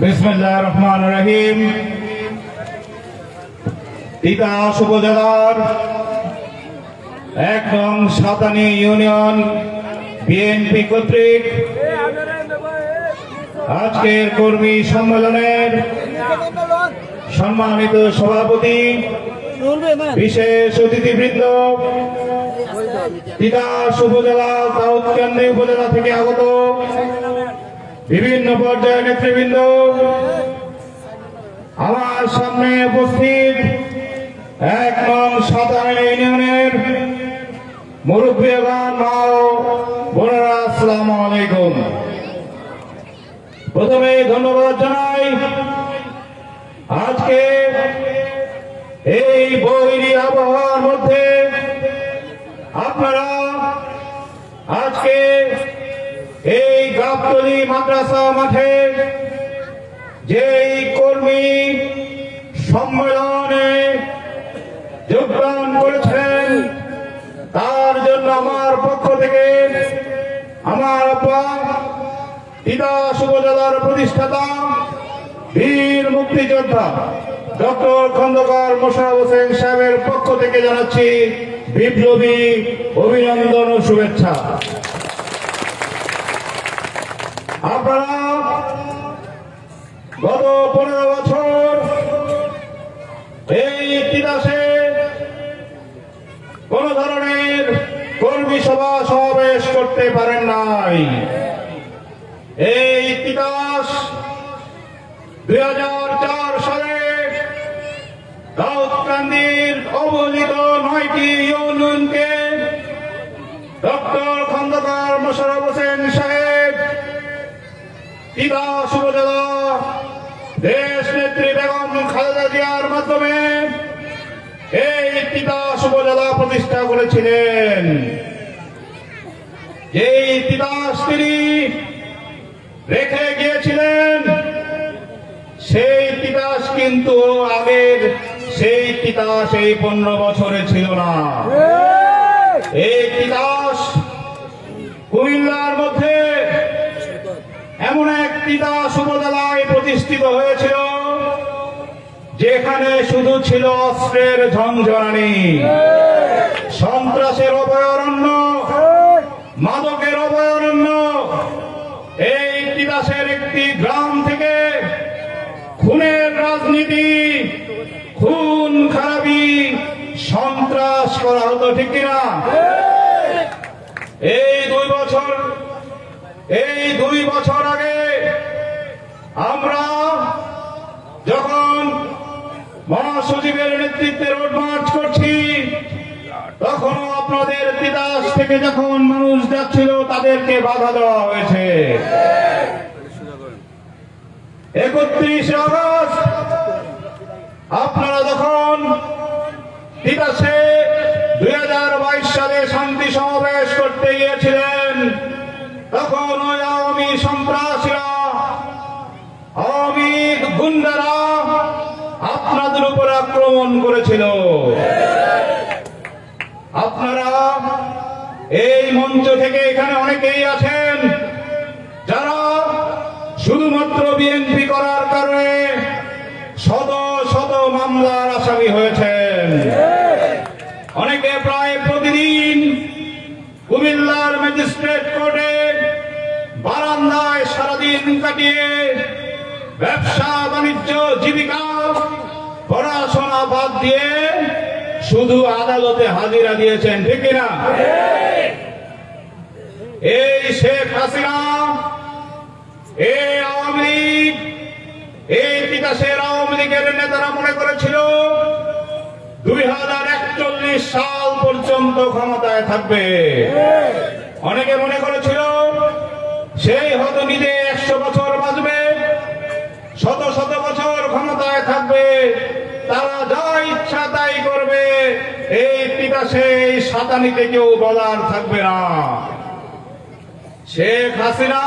বিসমুল্লাহ রহমান রহিম। তিতাস উপজেলার একদম সাতানি ইউনিয়ন বিএনপি কর্তৃক আজকের কর্মী সম্মেলনের সম্মানিত সভাপতি, বিশেষ অতিথিবৃন্দ তিতাস উপজেলা দাউদকান্দি উপজেলা থেকে আগত বিভিন্ন পর্যায়ের নেতৃবৃন্দ আমার সামনে উপস্থিত এক নং সাতান্ন ইউনিয়নের আসসালাম আলাইকুম। প্রথমে ধন্যবাদ জানাই আজকে এই বৈরী আবহাওয়ার মধ্যে আপনারা আজকে এই গাবতলি মাদ্রাসা মাঠে যেই কর্মী সম্মেলনে যোগদান করেছেন, তার জন্য আমার পক্ষ থেকে আমার আব্বা তিতাস উপজেলার প্রতিষ্ঠাতা, বীর মুক্তিযোদ্ধা ডক্টর খন্দকার মোশারফ হোসেন সাহেবের পক্ষ থেকে জানাচ্ছি বিপ্লবী অভিনন্দন ও শুভেচ্ছা আপনারা গত পনেরো বছর এই ইতিহাসে কোন ধরনের কর্মী সভা সমাবেশ করতে পারেন নাই। এই ইতিহাস দুই হাজার চার সালে দাউদকান্দির অবহেলিত নয়টি ইউনিয়নকে ডক্টর খন্দকার মোশারফ হোসেন সাহেব তিতাস উপজেলা দেশ নেত্রী বেগম খালেদা জিয়ার মাধ্যমে এই তিতাস উপজেলা প্রতিষ্ঠা করেছিলেন। এই তিতাস তিনি রেখে গিয়েছিলেন। সেই তিতাস কিন্তু আগের, সেই তিতাস এই পনেরো বছরে ছিল না। এই তিতাস কুমিল্লার মধ্যে এমন এক তিতাস উপজেলায় প্রতিষ্ঠিত হয়েছিল যেখানে শুধু ছিল অস্ত্রের ঝঞ্ঝনানি সন্ত্রাসের অভয়ারণ্য, মাদকের অভয়ারণ্য। এই তিতাসের একটি গ্রাম থেকে খুনের রাজনীতি, খুন খারাপি, সন্ত্রাস করা হতো, ঠিক কিনা? এই দুই বছর, এই দুই বছর আগে আমরা যখন মহাসচিবের নেতৃত্বে রোড মার্চ করছি। তখনও আপনাদের তিতাস থেকে যখন মানুষ যাচ্ছিল, তাদেরকে বাধা দেওয়া হয়েছে। একত্রিশ আগস্ট, আপনারা যখন তিতাসে দুই হাজার বাইশ সালে শান্তি সমাবেশ করতে গিয়েছিলেন, তখন ওই আওয়ামী সন্ত্রাসীরা আওয়ামী গুন্ডারা আপনাদের উপর আক্রমণ করেছিল। আপনারা এই মঞ্চ থেকে এখানে অনেকেই আছেন, যারা শুধুমাত্র বিএনপি করার কারণে শত শত মামলার আসামি হয়েছেন। অনেকে প্রায় প্রতিদিন কুমিল্লার ম্যাজিস্ট্রেট কোর্টে বারান্দায় সারাদিন কাটিয়ে ব্যবসা, বাণিজ্য, জীবিকা দিয়ে শুধু আদালতে হাজিরা দিয়েছেন, ঠিক এই শেখ হাসিনা, এই আওয়ামী লীগ, এই আওয়ামী লীগের নেতারা মনে করেছিল দুই হাজার একচল্লিশ সাল পর্যন্ত ক্ষমতায় থাকবে। অনেকে মনে করেছিল সেই হয়তো নিজে একশো বছর বাঁচবে শত শত বছর ক্ষমতায় থাকবে তারা যা ইচ্ছা তাই করবে এই সাতানিতে কেউ বলার থাকবে না। শেখ হাসিনা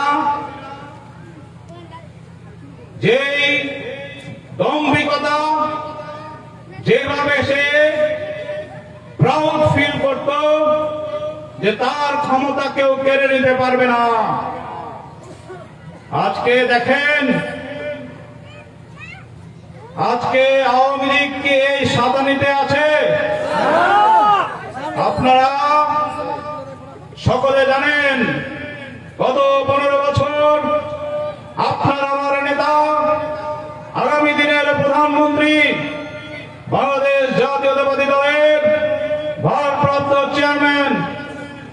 যেই দম্ভিকতা যেভাবে সে প্রাউড ফিল করত যে তার ক্ষমতা কেউ কেড়ে নিতে পারবে না। আজকে দেখেন, আজকে আওয়ামী লীগ কি এই সাদানিতে আছে? আপনারা সকলে জানেন, গত পনেরো বছর আপনার আমার নেতা, আগামী দিনের প্রধানমন্ত্রী বাংলাদেশ জাতীয়তাবাদী দলের ভারপ্রাপ্ত চেয়ারম্যান,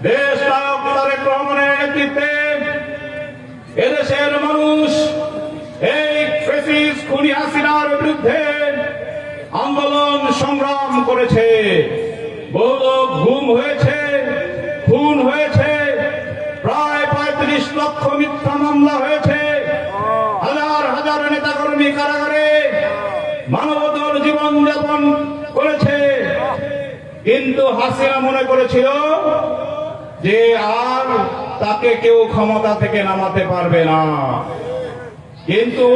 দেশ তারেক রহমানের নেতৃত্বে এদেশের মানুষ এই ফেসিস খুনি হাসিনার বিরুদ্ধে আন্দোলন সংগ্রাম করেছে। বহু গুম হয়েছে, খুন হয়েছে, প্রায় পঁয়ত্রিশ লক্ষ মিথ্যা মামলা হয়েছে। হাজার হাজার নেতাকর্মী কারাগারে মানবতর জীবন যাপন করেছে। কিন্তু হাসিনা মনে করেছিল যে আর তাকে কেউ ক্ষমতা থেকে নামাতে পারবে না। কিন্তু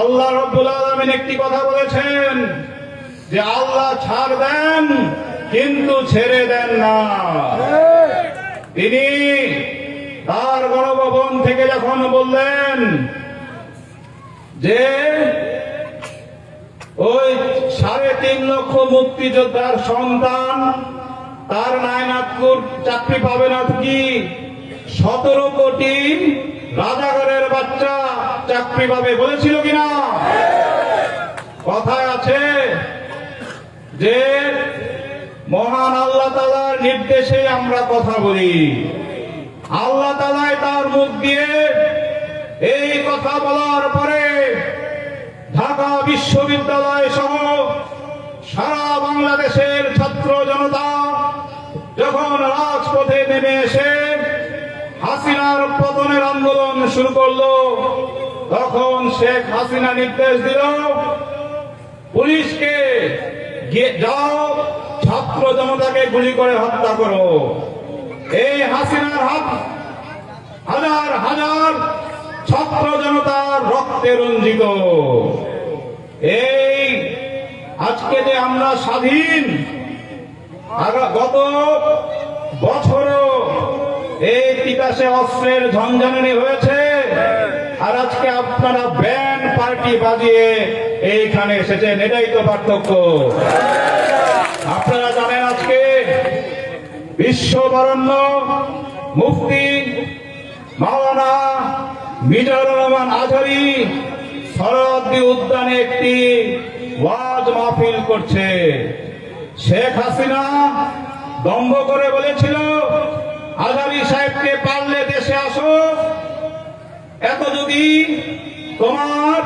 আল্লাহ রব্বুল আলমিন একটি কথা বলেছেন যে আল্লাহ ছাড় দেন, কিন্তু ছেড়ে দেন না। তিনি তার গণভবন থেকে যখন বললেন যে ওই সাড়ে তিন লক্ষ মুক্তিযোদ্ধার সন্তান, তার নায়নাথপুর চাকরি পাবে না কি? সতেরো কোটি রাজাগরের বাচ্চা চাকরি পাবে বলেছিল কিনা? কথায় আছে যে মহান আল্লাহ তালার নির্দেশে আমরা কথা বলি। আল্লাহ তালাই তার মুখ দিয়ে এই কথা বলার পরে ঢাকা বিশ্ববিদ্যালয় সহ সারা বাংলাদেশের ছাত্র জনতা যখন রাজপথে নেমে এসে হাসিনার পতনের আন্দোলন শুরু করল, তখন শেখ হাসিনা নির্দেশ দিল, পুলিশকে যাও, ছাত্র জনতাকে গুলি করে হত্যা করো। এই হাসিনার হাত, হাজার হাজার ছাত্র জনতার রক্তে রঞ্জিত। এই আজকে যে আমরা স্বাধীন গত বছরও এই তিতাসে অস্ত্রের ঝঞ্ঝানি হয়েছে। আর আজকে আপনারা ব্যান্ড পার্টি বাজিয়ে এইখানে এসেছেন, এটাই তো পার্থক্য। আপনারা জানেন আজকে বিশ্ববরণ্য মুফতি মাওলানা মিজানুর রহমান আজহারি সরদ্দি উদ্যানে একটি ওয়াজ মাহফিল করছে। শেখ হাসিনা দম্ভ করে বলেছিল, আজহারি সাহেবকে পারলে দেশে আসো, এত যদি তোমার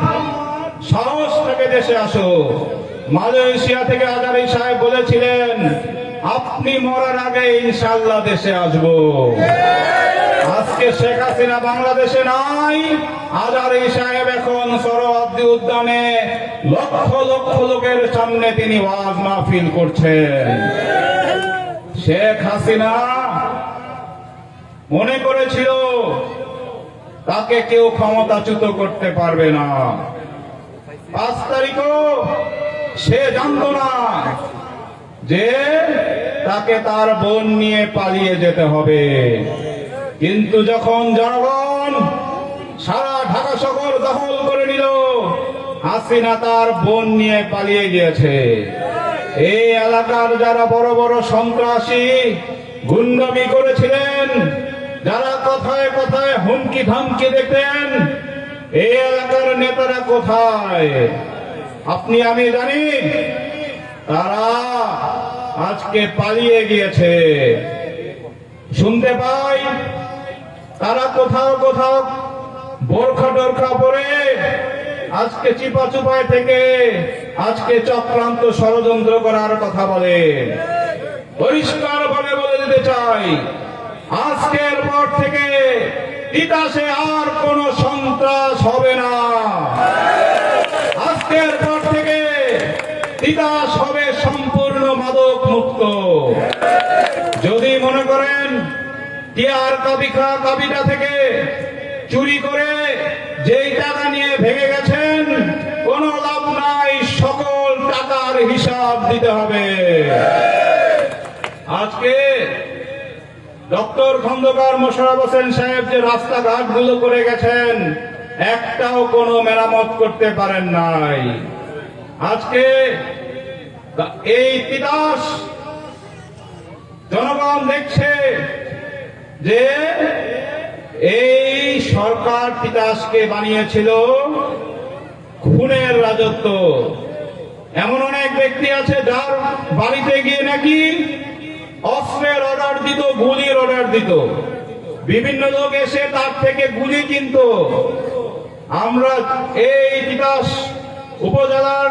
সাহস থেকে দেশে আসো। মালয়েশিয়া থেকে আজারি সাহেব বলেছিলেন, আপনি মরার আগে ইনশাল্লাহ দেশে আসব। আজকে শেখ হাসিনা বাংলাদেশে নাই। আজারি সাহেব এখন সরোয়ার্দী উদ্যানে লক্ষ লক্ষ লোকের সামনে তিনি ওয়াজ মাহফিল করছেন। শেখ হাসিনা মনে করেছিল তাকে কেউ ক্ষমতাচ্যুত করতে পারবে না। পাঁচ তারিখও সে জানতো না যে তাকে তার বোন নিয়ে পালিয়ে যেতে হবে। কিন্তু যখন জনগণ সারা ঢাকা শহর দখল করে নিল, হাসিনা তার বোন নিয়ে পালিয়ে গিয়েছে। এই এলাকার যারা বড় বড় সন্ত্রাসী, গুন্ডামি করেছিলেন যারা কথায় কথায় হুমকি ধামকি দেখতেন এই এলাকার নেতারা কোথায়? আপনি, আমি জানি, তারা আজকে পালিয়ে গিয়েছে। শুনতে পাই, তারা কোথাও কোথাও বোরখা টোরখা পরে আজকে চিপা চুপায় থেকে আজকে চক্রান্ত ষড়যন্ত্র করার কথা বলে। পরিষ্কার ভাবে বলে দিতে চাই আজকের পর থেকে তিতাসে আর কোন সন্ত্রাস হবে না। আজকের পর থেকে তিতাস হবে সম্পূর্ণ মাদক মুক্ত যদি মনে করেন, টিয়ার কাবিখা কাবিটা থেকে চুরি করে যেই টাকা নিয়ে ভেঙে গেছেন, কোনো লাভ নাই, সকল টাকার হিসাব দিতে হবে। আজকে ডক্টর খন্দকার মোশারফ হোসেন সাহেব যে রাস্তাঘাটগুলো করে গেছেন, একটাও কোনো মেরামত করতে পারেন নাই। আজকে এই তিতাস জনগণ দেখছে যে এই সরকার তিতাসকে বানিয়েছিল খুনের রাজত্ব। এমন অনেক ব্যক্তি আছে যার বাড়িতে গিয়ে নাকি অস্ত্রের অর্ডার দিত, গুলির অর্ডার দিত। বিভিন্ন লোক এসে তার থেকে গুলি কিনত। আমরা এই তিতাস উপজেলার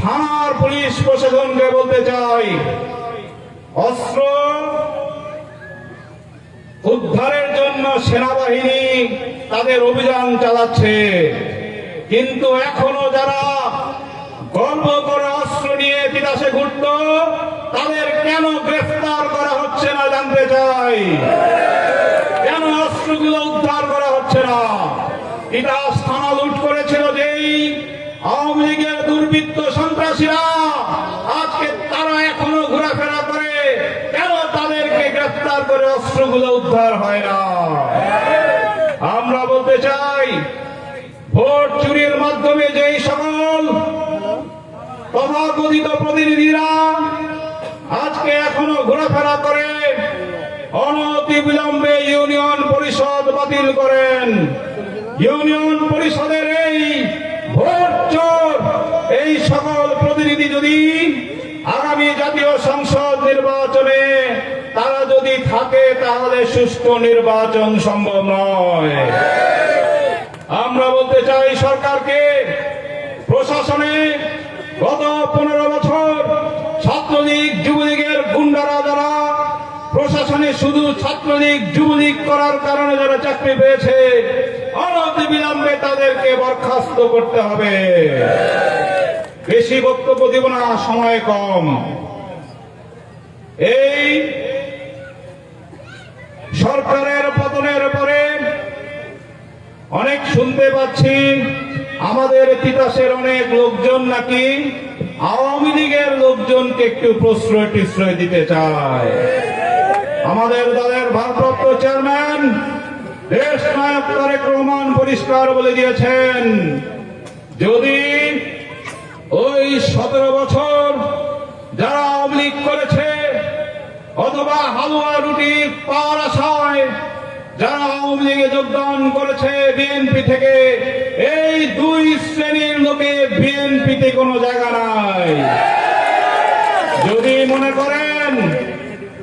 থানার পুলিশ প্রশাসনকে বলতে চাই, অস্ত্র উদ্ধারের জন্য সেনাবাহিনী তাদের অভিযান চালাচ্ছে। কিন্তু এখনও যারা গর্ব করে অস্ত্র নিয়ে তিতাসে ঘুরত, তাদের কেন গ্রেফতার করা হচ্ছে না জানতে চাই? কেন অস্ত্রগুলো উদ্ধার করা হচ্ছে না? তিতাস থানা লুট করেছিল যেই আওয়ামী লীগের দুর্বৃত্ত সন্ত্রাসীরা। আজকে তারা এখনও ঘোরাফেরা করে। কেন তাদেরকে গ্রেফতার করে অস্ত্রগুলো উদ্ধার হয় না? আমরা বলতে চাই, ভোট চুরির মাধ্যমে যেই সকল তথাকথিত প্রতিনিধিরা আজকে এখনও ঘোরাফেরা করে অনতি বিলম্বে ইউনিয়ন পরিষদ বাতিল করেন। ইউনিয়ন পরিষদের এই ভোট চোর, এই সকল প্রতিনিধি যদি আগামী জাতীয় সংসদ নির্বাচনে তারা যদি থাকে, তাহলে সুষ্ঠু নির্বাচন সম্ভব নয়। আমরা বলতে চাই সরকারকে, প্রশাসনে গত পনেরো বছর ছাত্রলীগ যুবলীগের গুন্ডারা যারা প্রশাসনে শুধু ছাত্রলীগ, যুবলীগ করার কারণে যারা চাকরি পেয়েছে অনতি বিলম্বে তাদেরকে বরখাস্ত করতে হবে। বেশি বক্তব্য দিব না, সময় কম। এই সরকারের পতনের পরে অনেক শুনতে পাচ্ছি, আমাদের তিতাসের অনেক লোকজন নাকি আওয়ামী লীগের লোকজনকে একটু প্রশ্রয় টিশ্রয় দিতে চায়। আমাদের দলের ভারপ্রাপ্ত চেয়ারম্যান, দেশ নায়ক তারেক রহমান পরিষ্কার বলে দিয়েছেন, যদি ওই সতেরো বছর যারা লীগ করেছে, অথবা হালুয়া রুটি পাওয়ার আশায় যারা আওয়ামী লীগে যোগদান করেছে বিএনপি থেকে, এই দুই শ্রেণির লোকে বিএনপিতে কোনো জায়গা নাই। যদি মনে করেন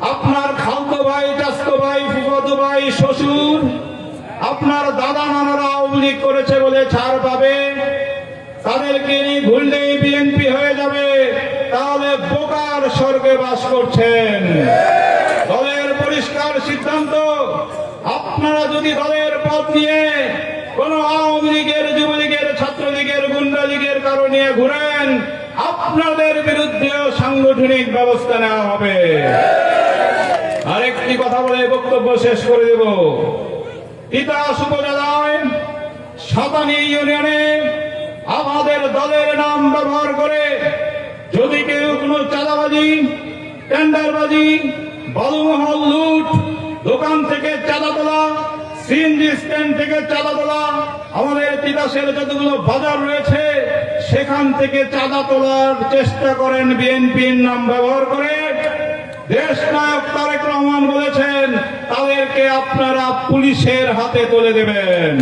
আপনার খালতো ভাই চাস্তো ভাই ফুফাতো ভাই, শ্বশুর, আপনার দাদা নানারা আওয়ামী করেছে বলে ছাড় পাবে। তাদেরকে ঘুরলেই বিএনপি হয়ে যাবে। তাহলে বোকার স্বর্গে বাস করছেন। দলের পরিষ্কার সিদ্ধান্ত, আপনারা যদি দলের পথ নিয়ে কোন আওয়ামী লীগের, যুবলীগের, ছাত্রলীগের গুন্ডা লীগের কারও নিয়ে ঘুরেন, আপনাদের বিরুদ্ধেও সাংগঠনিক ব্যবস্থা নেওয়া হবে আরেকটি কথা বলে বক্তব্য শেষ করে দেব। তিতাস উপজেলায় সাতানি ইউনিয়নে আমাদের দলের নাম ব্যবহার করে যদি কেউ কোনো চাঁদাবাজি, টেন্ডারবাজি, বালুমহল লুট, দোকান থেকে চাঁদা তোলা, সিএনজি স্ট্যান্ড থেকে চাঁদা তোলা, আমাদের তিতাসের যতগুলো বাজার রয়েছে, সেখান থেকে চাঁদা তোলার চেষ্টা করেন বিএনপির নাম ব্যবহার করে। দেশ নায়ক তারেক রহমান বলেছেন, তাদেরকে আপনারা পুলিশের হাতে তুলে দেবেন।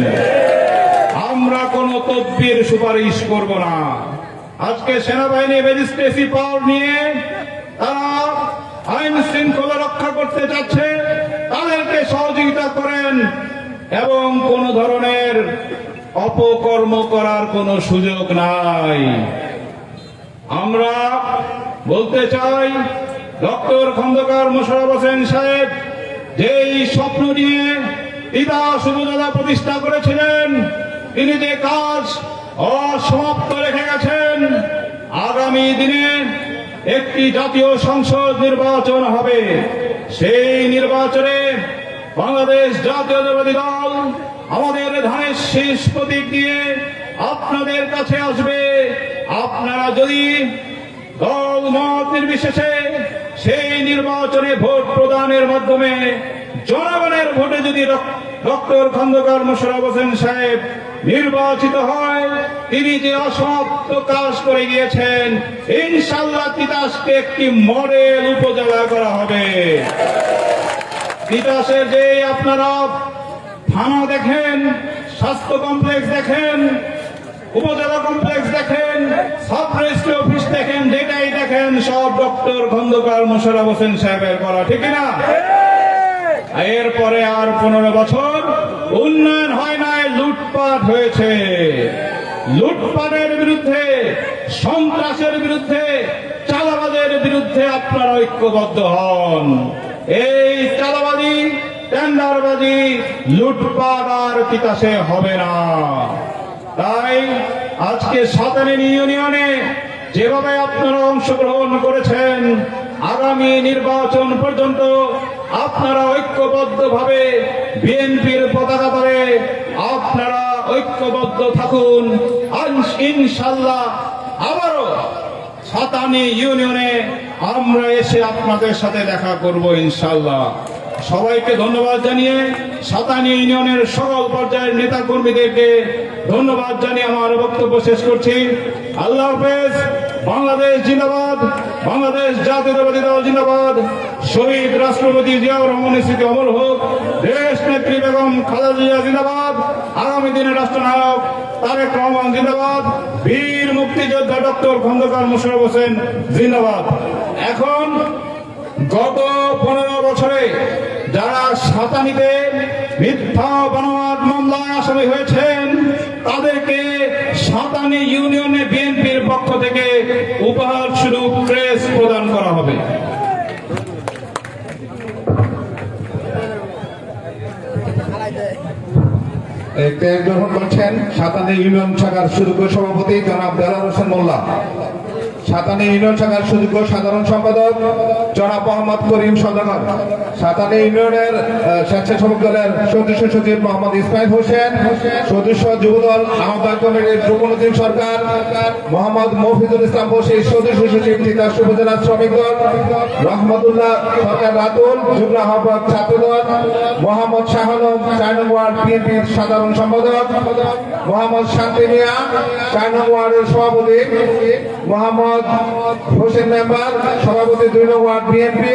আমরা কোন তদবির সুপারিশ করব না। আজকে সেনাবাহিনী ম্যাজিস্ট্রেসি পাওয়ার নিয়ে তারা আইন শৃঙ্খলা রক্ষা করতে চাচ্ছে তাদেরকে সহযোগিতা করেন এবং কোন ধরনের অপকর্ম করার কোনো সুযোগ নাই। আমরা বলতে চাই ডক্টর খন্দকার মোশারফ হোসেন সাহেব যেই স্বপ্ন নিয়ে পিতা সুবদাদা প্রতিষ্ঠা করেছিলেন, তিনি যে কাজ অসমাপ্ত রেখে গেছেন, আগামী দিনে একটি জাতীয় সংসদ নির্বাচন হবে। সেই নির্বাচনে বাংলাদেশ জাতীয়তাবাদী দল আমাদের ধানের শেষ প্রতীক দিয়ে আপনাদের কাছে আসবে। আপনারা যদি দল মত নির্বিশেষে সেই নির্বাচনে ভোট প্রদানের মাধ্যমে জনগণের ভোটে যদি ডক্টর খন্দকার মোশারফ হোসেন সাহেব নির্বাচিত হয়, তিনি যে অসমাপ্ত কাজ করে গিয়েছেন ইনশাল্লাহ তিতাসকে একটি মডেল উপজেলা করা হবে। তিতাসের যে আপনারা থানা দেখেন, স্বাস্থ্য কমপ্লেক্স দেখেন উপজেলা কমপ্লেক্স দেখেন সাব রেজিস্ট্রি অফিস দেখেন, যেটাই দেখেন, সব ডক্টর, খন্দকার মোশারফ হোসেন সাহেবের করা, ঠিক না? এরপরে আর পনেরো বছর উন্নয়ন হয় নাই, লুটপাট হয়েছে। লুটপাটের বিরুদ্ধে, সন্ত্রাসের বিরুদ্ধে চালাবাজের বিরুদ্ধে আপনারা ঐক্যবদ্ধ হন। এই চালাবাজি টেন্ডারবাজি, লুটপাট আর তিতাসে হবে না। তাই আজকে সাতানের ইউনিয়নে যেভাবে আপনারা অংশগ্রহণ করেছেন, আগামী নির্বাচন পর্যন্ত আপনারা ঐক্যবদ্ধভাবে বিএনপির পতাকা ধরে আপনারা ঐক্যবদ্ধ থাকুন। ইনশাল্লাহ আবারও সাতানি ইউনিয়নে আমরা এসে আপনাদের সাথে দেখা করব ইনশাল্লাহ। সবাইকে ধন্যবাদ জানিয়ে সাতানি ইউনিয়নের সকল পর্যায়ের নেতা কর্মীদেরকে ধন্যবাদ জানিয়ে আমার বক্তব্য শেষ করছি। আল্লাহ হাফেজ, বাংলাদেশ জিন্দাবাদ, বাংলাদেশ জাতীয়তাবাদী দল জিন্দাবাদ। শহীদ রাষ্ট্রপতি জিয়াউর রহমানের স্মৃতি অমর হোক। দেশ নেত্রী বেগম খালেদা জিয়া জিন্দাবাদ। আগামী দিনের রাষ্ট্রনায়ক তারেক রহমান জিন্দাবাদ। বীর মুক্তিযোদ্ধা ডক্টর খন্দকার মোশারফ হোসেন জিন্দাবাদ। এখন গত পনেরো বছরে যারা সাতানিতে মিথ্যা বানোয়াট মামলায় আসামি হয়েছেন, তাদেরকে সাতানি ইউনিয়নে বিএনপির পক্ষ থেকে উপহার স্বরূপ প্রেস প্রদান করা হবে। গ্রহণ করছেন সাতানি ইউনিয়ন শাখার সুযোগ্য সভাপতি জনাব দেলার হোসেন মোল্লা। সাতানি ইউনিয়ন শাখার সুযোগ্য সাধারণ সম্পাদক জনাব মোহাম্মদ করিম সদাগর সাতানি ইউনিয়নের স্বেচ্ছাসেবক দলের সদস্য সচিব মোহাম্মদ ইসমাইল হোসেন, সদস্য যুবদল আহ্বায়ক কমিটির রুকনুদ্দিন সরকার মোহাম্মদ মফিজুল ইসলাম বশির, সদস্য সচিব তিতাস উপজেলা শ্রমিক দল, রহমতুল্লাহ সরকার রাতুল, যুগ্ম আহ্বায়ক ছাত্র দল মোহাম্মদ শাহ আলম চার নং ওয়ার্ড বিএনপির সাধারণ সম্পাদক, মোহাম্মদ শান্তি মিয়া চার নং ওয়ার্ডের সভাপতি মোহাম্মদ হোসেন মেম্বার, সভাপতি দুই নং ওয়ার্ড বিএনপি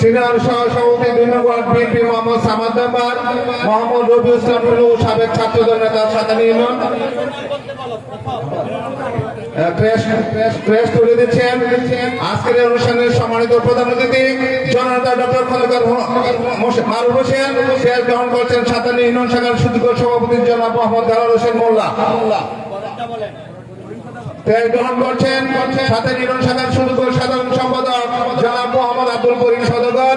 সিনিয়র সহ সভাপতি দুই ward BNP Mohammad Samad member, Mohammad Robi Islam সাবেক ছাত্র দল নেতা সাতানি ইউনিয়ন তুলে দিচ্ছেন। আজকের অনুষ্ঠানের সম্মানিত প্রধান অতিথি, জননেতা ডক্টর খন্দকার মারুফ হোসেন। শেয়ার গ্রহণ করছেন সাতানি ইউনিয়ন সভাপতি জনাব মোহাম্মদ দালাল হোসেন মোল্লা। গ্রহণ করছেন। সাতানি সাধারণ শুরু করে সাধারণ সম্পাদক জনাব মোহাম্মদ আব্দুল করিম সদগর।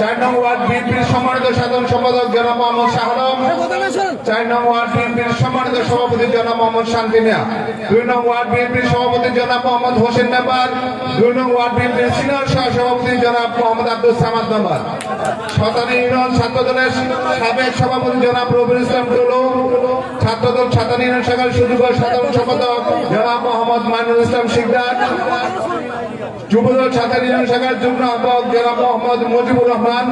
চার নং ওয়ার্ড বিএনপির সম্মানিত সাধারণ সম্পাদক জনাব মোহাম্মদ শাহ আলম। চার নং ওয়ার্ড বিএনপির সম্মানিত সভাপতি জনাব মোহাম্মদ শান্তি মিয়া। দুই নং ওয়ার্ড বিএনপির সভাপতি জনাব মোহাম্মদ হোসেন মেম্বার দুই নং ওয়ার্ড বিএনপির সিনিয়র সহ সভাপতি জনাব মোহাম্মদ আব্দুল সামাদ মেম্বার সাতানি ইউনিয়ন ছাত্র দলের সাবেক সভাপতি জনাব রবিউল ইসলাম টুলু। ছাত্রদল সাতানি ইউনিয়ন শাখার সুযোগ্য সাধারণ সম্পাদক জনাব মোহাম্মদ মাইনুল ইসলাম শিকদার। যুবদল সাতারি ইউনিয়ন শাখার যুগ্ম আহ্বায়ক জনাব মোহাম্মদ মুজিবুর রহমান,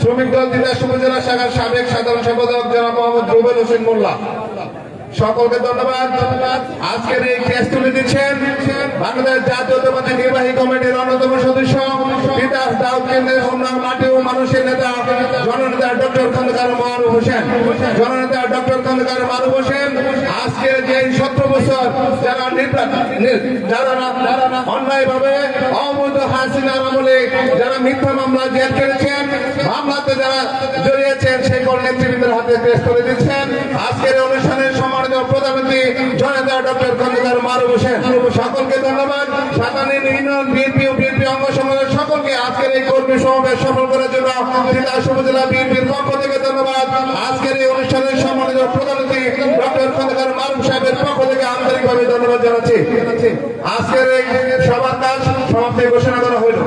শ্রমিক দল তিতাস উপজেলা শাখার সাবেক সাধারণ সম্পাদক জনাব মোহাম্মদ রুবেল হোসেন মোল্লা। সকলকে ধন্যবাদ। আজকের এই কেস তুলে দিচ্ছেন বাংলাদেশ জাতীয়তাবাদী নির্বাহী কমিটির অন্যতম সদস্য দাউদ কেন্দ্রের ও মানুষের নেতা জননেতা ডক্টর খন্দকার মারুফ হোসেন। জননেতা ডক্টর খন্দকার মারুফ হোসেন যে বছর যারা যারা অন্যায় ভাবে হাসিনার আমলে যারা মিথ্যা মামলা জেল কেটেছেন মামলাতে যারা জড়িয়েছেন, সেই সকল নেতৃবৃন্দের হাতে দেশ তুলে দিচ্ছেন। আজকের অনুষ্ঠানের সম্মানিত প্রধানমন্ত্রী জনতা ডক্টর খন্দকার মারুফ হোসেন সকলকে ধন্যবাদ। সাতানি ইউনিয়ন, বিএনপি ও বিএনপি অঙ্গ সমাজের সকলকে আজকের এই কর্মী সমাবেশ সফল করার জন্য তিতাস উপজেলা বিএনপির পক্ষ থেকে ধন্যবাদ। আজকের এই অনুষ্ঠানের সম্মানিত প্রধান অতিথি ডক্টর খন্দকার মারুফ সাহেবের পক্ষ থেকে আন্তরিকভাবে ধন্যবাদ জানাচ্ছি। আজকের এই সভার কাজ সমাপ্তি ঘোষণা করা হইল